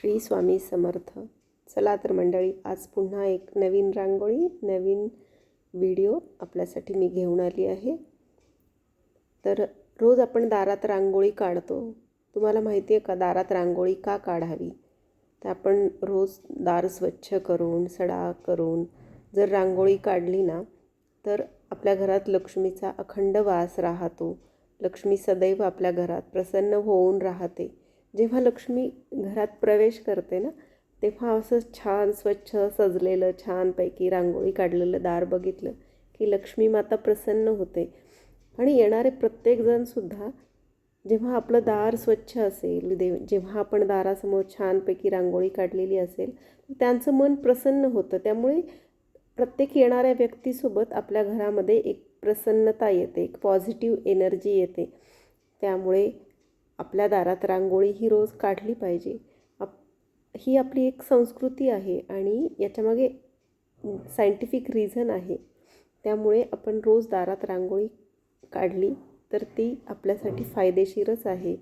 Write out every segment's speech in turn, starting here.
श्री स्वामी समर्थ. चला तर मंडळी आज पुन्हा एक नवीन रांगोळी नवीन व्हिडिओ आपल्यासाठी मी घेऊन आली आहे. तर रोज आपण दारात रांगोळी काढतो. तुम्हाला माहिती आहे का दारात रांगोळी का काढावी? तर आपण रोज दार स्वच्छ करून सडा करून जर रांगोळी काढली ना तर आपल्या घरात लक्ष्मीचा अखंड वास राहतो. लक्ष्मी सदैव आपल्या घरात प्रसन्न होऊन राहते. जेव्हा लक्ष्मी घरात प्रवेश करते ना तेव्हा असं छान स्वच्छ सजलेलं छानपैकी रांगोळी काढलेलं दार बघितलं की लक्ष्मी माता प्रसन्न होते. आणि येणारे प्रत्येकजणसुद्धा जेव्हा आपलं दार स्वच्छ असेल देव जेव्हा आपण दारासमोर छानपैकी रांगोळी काढलेली असेल त्यांचं मन प्रसन्न होतं. त्यामुळे प्रत्येक येणाऱ्या व्यक्तीसोबत आपल्या घरामध्ये एक प्रसन्नता येते एक पॉझिटिव्ह एनर्जी येते. त्यामुळे आपल्या दारात रांगोळी ही रोज काढली पाहिजे. आप ही आपली एक संस्कृती आहे आणि याच्यामागे सायंटिफिक रिझन आहे. त्यामुळे आपण रोज दारात रांगोळी काढली तर ती आपल्यासाठी फायदेशीरच आहे.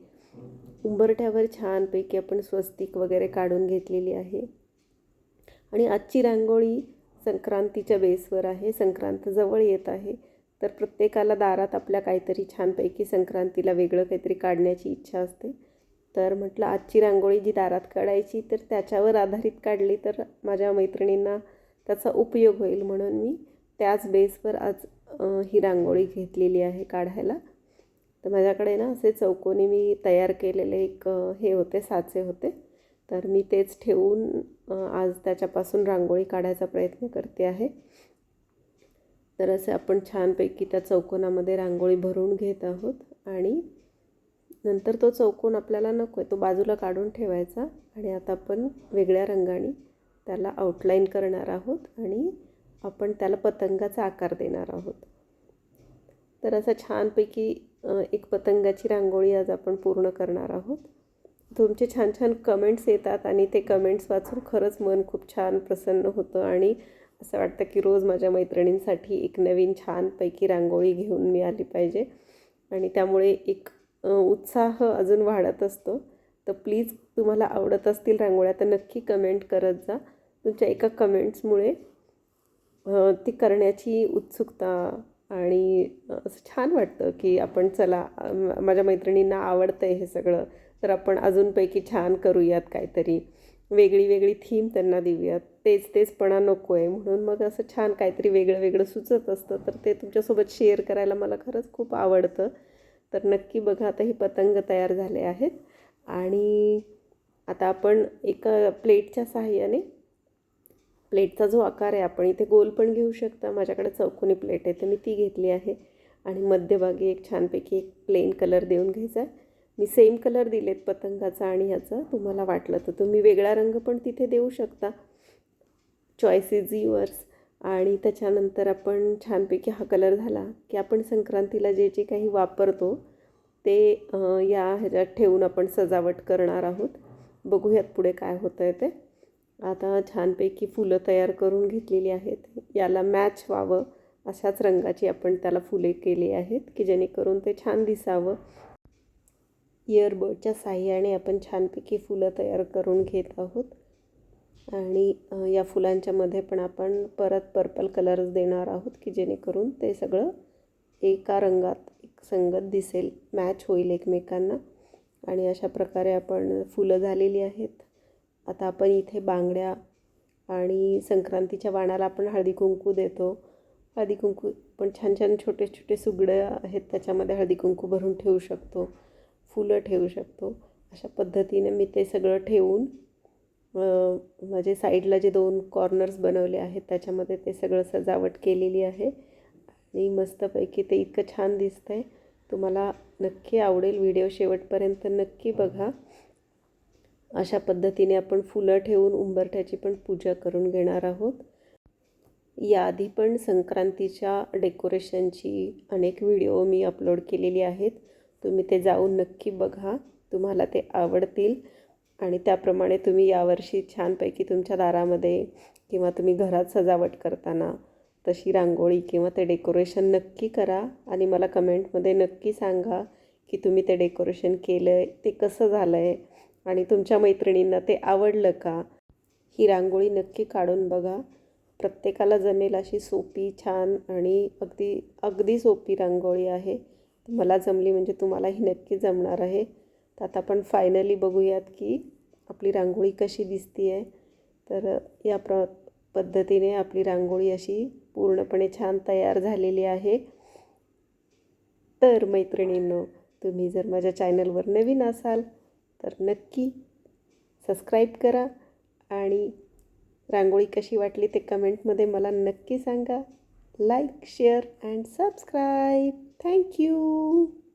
उंबरठ्यावर छानपैकी आपण स्वस्तिक वगैरे काढून घेतलेली आहे. आणि आजची रांगोळी संक्रांतीच्या बेसवर आहे. संक्रांत जवळ येत आहे. तर प्रत्येकाला दारात आपल्या काहीतरी छानपैकी संक्रांतीला वेगळं काहीतरी काढण्याची इच्छा असते. तर म्हटलं आजची रांगोळी जी दारात काढायची तर त्याच्यावर आधारित काढली तर माझ्या मैत्रिणींना त्याचा उपयोग होईल म्हणून मी त्याच बेसवर आज ही रांगोळी घेतलेली आहे काढायला. तर माझ्याकडे ना असे चौकोनी मी तयार केलेले एक हे होते साचे होते. तर मी तेच ठेवून आज त्याच्यापासून रांगोळी काढायचा प्रयत्न करते आहे. तर असे आपण छानपैकी त्या चौकोनामध्ये रांगोळी भरून घेत आहोत आणि नंतर तो चौकोन आपल्याला नको आहे तो बाजूला काढून ठेवायचा आणि आता आपण वेगळ्या रंगाने त्याला आउटलाईन करणार आहोत आणि आपण त्याला पतंगाचा आकार देणार आहोत. तर असं छानपैकी एक पतंगाची रांगोळी आज आपण पूर्ण करणार आहोत. तुमचे छान छान कमेंट्स येतात आणि ते कमेंट्स वाचून खरंच मन खूप छान प्रसन्न होतं आणि असं वाटतं की रोज माझ्या मैत्रिणींसाठी एक नवीन छानपैकी रांगोळी घेऊन मी आली पाहिजे. आणि त्यामुळे एक उत्साह अजून वाढत असतो. तर प्लीज तुम्हाला आवडत असतील रांगोळ्या तर नक्की कमेंट करत जा. तुमच्या एका कमेंट्समुळे ती करण्याची उत्सुकता आणि असं छान वाटतं की आपण चला माझ्या मैत्रिणींना आवडतं आहे हे सगळं तर आपण अजूनपैकी छान करूयात काहीतरी. वेगळी वेगळी थीम त्यांना देऊयात. तेच तेचपणा नको आहे म्हणून मग असं छान काहीतरी वेगळं वेगळं सुचत असतं. तर ते तुमच्यासोबत शेअर करायला मला खरंच खूप आवडतं. तर नक्की बघा आता हे पतंग तयार झाले आहेत. आणि आता आपण एका प्लेटच्या साहाय्याने प्लेटचा जो आकार आहे आपण इथे गोल पण घेऊ शकता. माझ्याकडे चौकोनी प्लेट आहे तर मी ती घेतली आहे. आणि मध्यभागी एक छानपैकी एक प्लेन कलर देऊन घ्यायचा आहे. मी सेम कलर दिलेत पतंगाचा आणि ह्याचा तुम्हाला वाटलं तर. तुम्ही वेगळा रंग पण तिथे देऊ शकता. चॉईस इज युअर्स आणि त्याच्यानंतर आपण छानपैकी हा कलर झाला की आपण संक्रांतीला जे जे काही वापरतो ते या ह्याच्यात ठेवून आपण सजावट करणार आहोत. बघूयात पुढे काय होतं आहे ते. आता छानपैकी फुलं तयार करून घेतलेली आहेत. याला मॅच व्हावं अशाच रंगाची आपण त्याला फुले केली आहेत की जेणेकरून ते छान दिसावं. इयरबडच्या साह्याने आपण छानपैकी फुलं तयार करून घेत आहोत. आणि या फुलांच्यामध्ये पण आपण परत पर्पल कलर्स देणार आहोत की जेणेकरून ते सगळं एका रंगात एक संगत दिसेल मॅच होईल एकमेकांना. आणि अशा प्रकारे आपण फुलं झालेली आहेत. आता आपण इथे बांगड्या आणि संक्रांतीच्या वाणाला आपण हळदी कुंकू देतो. हळदी कुंकू पण छान छान छोटे छोटे सुगडं आहेत त्याच्यामध्ये हळदी कुंकू भरून ठेवू शकतो. फुलं ठेवू शकतो. अशा पद्धतीने मी ते सगळं ठेवून माझे साईडला जे दोन कॉर्नर्स बनवले आहेत त्याच्यामध्ये ते सगळं सजावट केलेली आहे. आणि मस्तपैकी ते इतकं छान दिसतं आहे तुम्हाला नक्की आवडेल व्हिडिओ शेवटपर्यंत नक्की बघा. अशा पद्धतीने आपण फुलं ठेवून उंबरठ्याची पण पूजा करून घेणार आहोत. याआधी पण संक्रांतीच्या डेकोरेशनची अनेक व्हिडिओ मी अपलोड केलेली आहेत. तुम्ही ते जाऊन नक्की बघा. तुम्हाला ते आवडतील. आणि त्याप्रमाणे तुम्ही यावर्षी छानपैकी तुमच्या दारामध्ये किंवा तुम्ही घरात सजावट करताना तशी रांगोळी किंवा ते डेकोरेशन नक्की करा. आणि मला कमेंटमध्ये नक्की सांगा की तुम्ही ते डेकोरेशन केलं आहे ते कसं झालं आहे आणि तुमच्या मैत्रिणींना ते आवडलं का? ही रांगोळी नक्की काढून बघा. प्रत्येकाला जमेल अशी सोपी छान आणि अगदी अगदी सोपी रांगोळी आहे. मला जमली म्हणजे तुम्हालाही नक्की जमणार आहे. तर आता आपण फायनली बघूयात की आपली रांगोळी कशी दिसती आहे तर या प्र पद्धतीने आपली रांगोळी अशी पूर्णपणे छान तयार झालेली आहे. तर मैत्रिणींनो तुम्ही जर माझ्या चॅनलवर नवीन असाल तर नक्की सबस्क्राईब करा आणि रांगोळी कशी वाटली ते कमेंटमध्ये मला नक्की सांगा. Like share and subscribe Thank you.